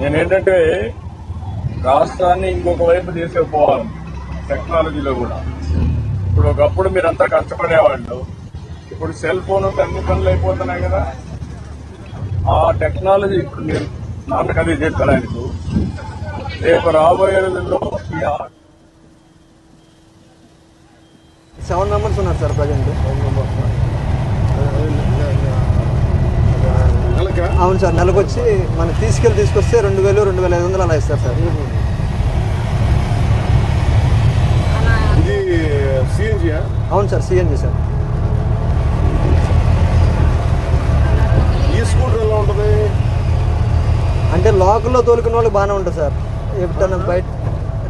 నేనేంటంటే రాష్ట్రాన్ని ఇంకొక వైపు తీసుకుపోవాలి టెక్నాలజీలో కూడా. ఇప్పుడు ఒకప్పుడు మీరంతా కష్టపడేవాళ్ళు. ఇప్పుడు సెల్ ఫోన్ అన్ని పనులు అయిపోతున్నాయి కదా. ఆ టెక్నాలజీ ఇప్పుడు మీరు చెప్పాను ఆయనకు రేపు రాబోయే రోజుల్లో సెవెన్ మెంబర్స్ ఉన్నారు సార్ ప్రజెంట్ నెలకా అవును సార్ నెలకు వచ్చి మనం తీసుకెళ్ళి తీసుకొస్తే రెండు వేలు రెండు వేల ఐదు వందలు అలా ఇస్తారు సార్. ఇది సిఎన్జియా అవును సార్ సిఎన్జి సార్. ఈ స్కూటర్ ఎలా ఉంటుంది? అంటే లోకల్లో తోలుకున్న వాళ్ళకి బాగానే ఉంటుంది సార్. ఎప్పుడైనా బయట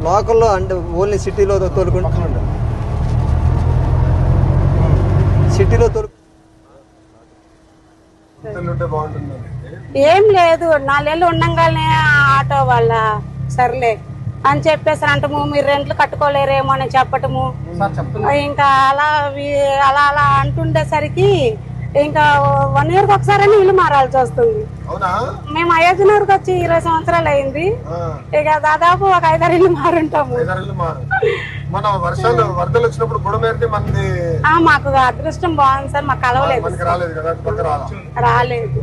లోకల్లో అంటే ఓన్లీ సిటీలో తోలుకుంటే సిటీలో తోలు బాగుంటుంది ఏం లేదు నాలుగేళ్ళు ఉండంగానే ఆటో వాళ్ళ సర్లే అని చెప్పేసి అంటము మీరు రెంట్లు కట్టుకోలేరేమో అని చెప్పటము. ఇంకా అలా అలా అలా అంటుండేసరికి ఇంకా వన్ ఇయర్కి ఒకసారి ఇల్లు మారాల్సి వస్తుంది. మేము అయోధ్యనగర్కి వచ్చి ఇరవై సంవత్సరాలు అయింది. ఇక దాదాపు ఒక ఐదారు ఇల్లు మారుంటాము. ఐదారేళ్ళు మారు. మన వర్షాలు వరదలు వచ్చినప్పుడు గుడమేరితే మనది ఆ, మాకు అదృష్టం బాగుంది సార్ మాకు కలవలేదు. రాలేదు.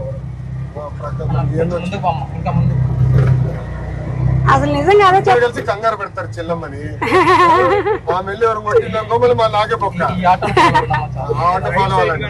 అసలు నిజంగా అదే కలిసి కంగారు పెడతారు చెల్లమ్మని. మా మెల్లి ఎవరు మళ్ళీ మా పొక్క. ఆ ఆట ఫాలో అవ్వాలండి